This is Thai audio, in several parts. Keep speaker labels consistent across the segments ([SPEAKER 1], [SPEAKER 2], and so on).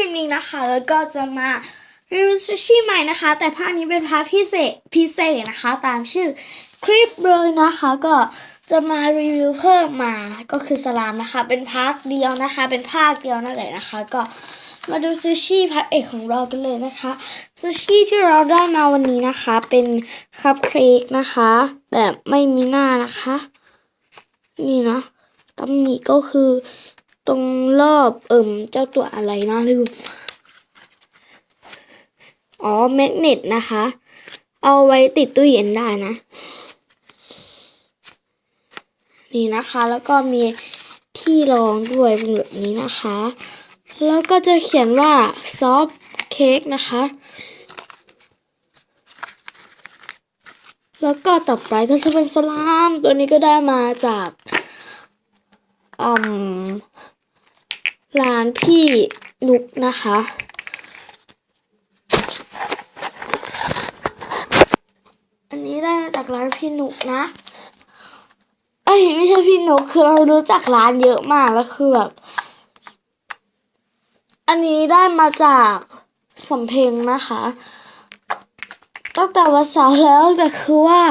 [SPEAKER 1] พิมนิงนะคะ แล้วก็จะมารีวิวซูชิใหม่นะคะ แต่ภาคนี้เป็นภาคพิเศษพิเศษนะคะ ตามชื่อคลิปเลยนะคะ ก็จะมารีวิวเพิ่มมาก็คือสลามนะคะ เป็นภาคเดียวนะคะ เป็นภาคเดียวนั่นแหละนะคะ ก็มาดูซูชิพระเอกของเรากันเลยนะคะซูชิที่เราได้มาวันนี้นะคะ เป็นคัพเค้กนะคะ แบบไม่มีหน้านะคะ นี่นะตำหนิก็คือตรง รอบเอิ่มเจ้าตัวอะไรนะลืมอ๋อแมกเนตนะคะ เอาไว้ติดตู้เย็นได้นะ นี่นะคะ แล้วก็มีที่รองด้วยแบบนี้นะคะ แล้วก็จะเขียนว่าซอฟเค้กนะคะ แล้วก็ต่อไปก็จะเป็นสลาม ตัวนี้ก็ได้มาจากอืมานพี่นุกนะคะ อันนี้ได้มาจากร้านพี่นุกนะเอ้ยไม่ใช่พี่นุกคือเรารู้จักร้านเยอะมากแล้วคือแบบ อันนี้ได้มาจากสำเพ็งนะคะตั้งแต่วันเสาร์แล้วแต่คือว่า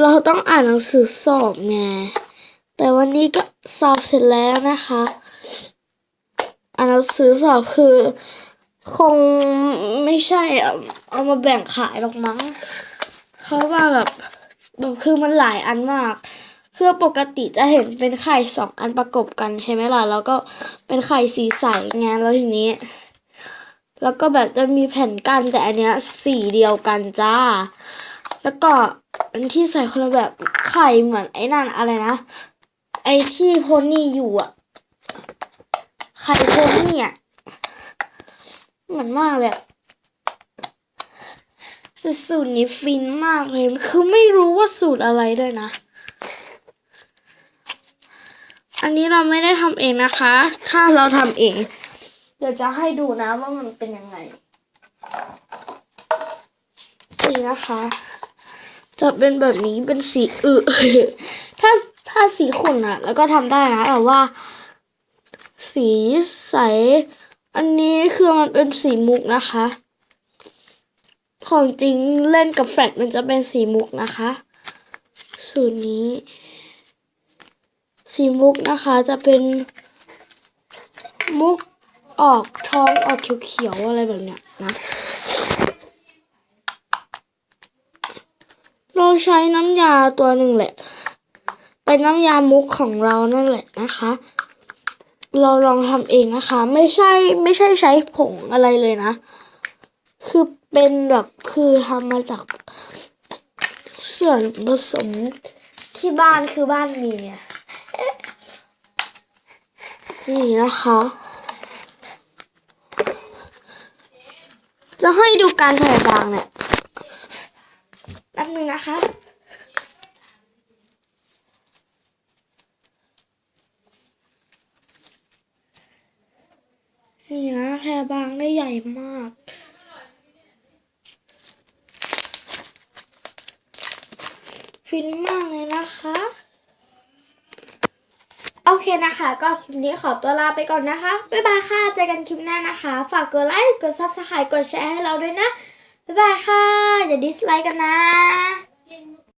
[SPEAKER 1] เราต้องอ่านหนังสือสอบไงแต่วันนี้ก็สอบเสร็จแล้วนะคะ อ่านหนังสือสอบคือ คงไม่ใช่เอาเอามาแบ่งขายหรอกมั้ง เพราะว่าแบบแบบคือมันหลายอันมาก คือปกติจะเห็นเป็นไข่สองอันประกบกันใช่ไหมล่ะ แล้วก็เป็นไข่สีใสไงแล้วทีนี้ แล้วก็แบบจะมีแผ่นกันแต่อันเนี้ยสีเดียวกันจ้า แล้วก็อันที่ใส่คนละแบบไข่เหมือนไอ้นั่นอะไรนะ ไอ้ที่โพนี่อยู่อะ ไข่โพนี่อะเหมือนมากเลยสูตรนี้ฟินมากเลย คือไม่รู้ว่าสูตรอะไรด้วยนะ อันนี้เราไม่ได้ทำเองนะคะ ถ้าเราทำเอง เดี๋ยวจะให้ดูนะว่ามันเป็นยังไงนี่นะคะ จะเป็นแบบนี้เป็นสีอึถ้าถ้าสีขุ่นอะแล้วก็ทำได้นะแต่ว่า สีใส อันนี้คือมันเป็นสีมุกนะคะ ของจริงเล่นกับแฟลตมันจะเป็นสีมุกนะคะ สูตรนี้ สีมุกนะคะจะเป็นมุกออกทองออกเขียวๆอะไรแบบเนี้ยนะ เราใช้น้ำยาตัวหนึ่งแหละ เป็นน้ำยามุกของเรานั่นแหละนะคะ เราลองทำเองนะคะ ไม่ใช่ไม่ใช่ใช้ผงอะไรเลยนะ คือเป็นแบบคือทำมาจากส่วนผสมที่บ้านคือบ้านมีนี่นะคะ จะให้ดูการถ่ายบางเนี่ยแป๊บนึงนะคะ แพรบางได้ใหญ่มาก ฟินมากเลยนะคะโอเคนะคะ ก็คลิปนี้ขอตัวลาไปก่อนนะคะ บ๊ายบายค่ะ เจอกันคลิปหน้านะคะ ฝากกดไลค์ กดซับสไครต์กดแชร์ให้เราด้วยนะ บ๊ายบายค่ะ อย่าดิสไลค์กันนะ